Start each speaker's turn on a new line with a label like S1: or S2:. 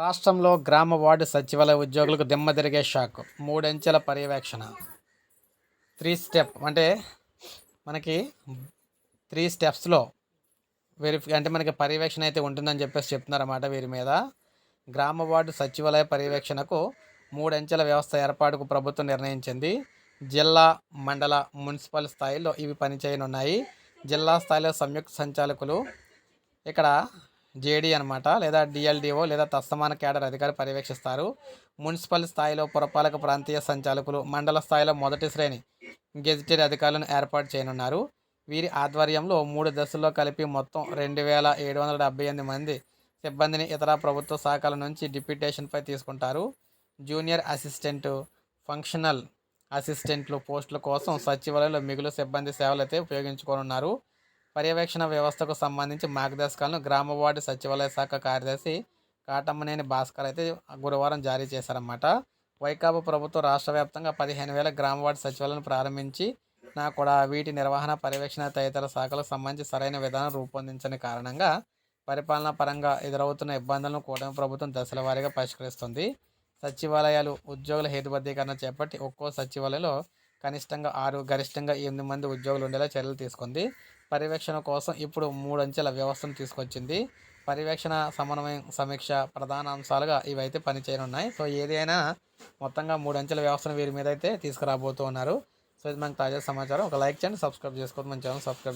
S1: రాష్ట్రంలో గ్రామ వార్డు సచివాలయ ఉద్యోగులకు దిమ్మ తిరిగే షాక్. మూడంచెల పర్యవేక్షణ. త్రీ స్టెప్ అంటే మనకి త్రీ స్టెప్స్లో వెరిఫి అంటే మనకి పర్యవేక్షణ అయితే ఉంటుందని చెప్పేసి చెప్తున్నారన్నమాట వీరి మీద. గ్రామ వార్డు సచివాలయ పర్యవేక్షణకు మూడంచెల వ్యవస్థ ఏర్పాటుకు ప్రభుత్వం నిర్ణయించింది. జిల్లా మండల మున్సిపల్ స్థాయిలో ఇవి పనిచేయనున్నాయి. జిల్లా స్థాయిలో సంయుక్త సంచాలకులు ఇక్కడ జేడీ అనమాట లేదా డిఎల్డిఓ లేదా తస్తమాన కేడర్ అధికారి పర్యవేక్షిస్తారు. మున్సిపల్ స్థాయిలో పురపాలక ప్రాంతీయ సంచాలకులు మండల స్థాయిలో మొదటి శ్రేణి గెజిటెడ్ అధికారులను ఏర్పాటు చేయనున్నారు. వీరి ఆధ్వర్యంలో మూడు దశల్లో కలిపి మొత్తం రెండు వేల ఏడు వందల డెబ్బై ఎనిమిది మంది సిబ్బందిని ఇతర ప్రభుత్వ శాఖల నుంచి డిప్యూటేషన్పై తీసుకుంటారు. జూనియర్ అసిస్టెంట్ ఫంక్షనల్ అసిస్టెంట్లు పోస్టుల కోసం సచివాలయంలో మిగులు సిబ్బంది సేవలైతే ఉపయోగించుకోనున్నారు. పర్యవేక్షణ వ్యవస్థకు సంబంధించి మార్గదర్శకాలను గ్రామ వార్డు సచివాలయ శాఖ కార్యదర్శి కాటమ్మనేని భాస్కర్ అయితే గురువారం జారీ చేశారన్నమాట. వైకాపా ప్రభుత్వం రాష్ట్ర వ్యాప్తంగా పదిహేను వేల గ్రామ వార్డు సచివాలయాలను ప్రారంభించి నా కూడా వీటి నిర్వహణ పర్యవేక్షణ తదితర శాఖలకు సంబంధించి సరైన విధానం రూపొందించని కారణంగా పరిపాలనా పరంగా ఎదురవుతున్న ఇబ్బందులను కూటమి ప్రభుత్వం దశల వారీగా పరిష్కరిస్తుంది. సచివాలయాలు ఉద్యోగుల హేతుబద్ధీకరణ చేపట్టి ఒక్కో సచివాలయంలో కనిష్టంగా ఆరు గరిష్టంగా ఎనిమిది మంది ఉద్యోగులు ఉండేలా చర్యలు తీసుకుంది. పర్యవేక్షణ కోసం ఇప్పుడు మూడు అంచెల వ్యవస్థను తీసుకొచ్చింది. పర్యవేక్షణ సమన్వయం సమీక్ష ప్రధాన అంశాలుగా ఇవైతే పనిచేయనున్నాయి. సో ఏదైనా మొత్తంగా మూడు అంచెల వ్యవస్థను వీరి మీద అయితే తీసుకురాబోతూ ఉన్నారు సో ఇది మనకు తాజా సమాచారం. ఒక లైక్ చేయండి సబ్స్క్రైబ్ చేసుకోవద్దు. మన ఛానల్ సబ్స్క్రైబ్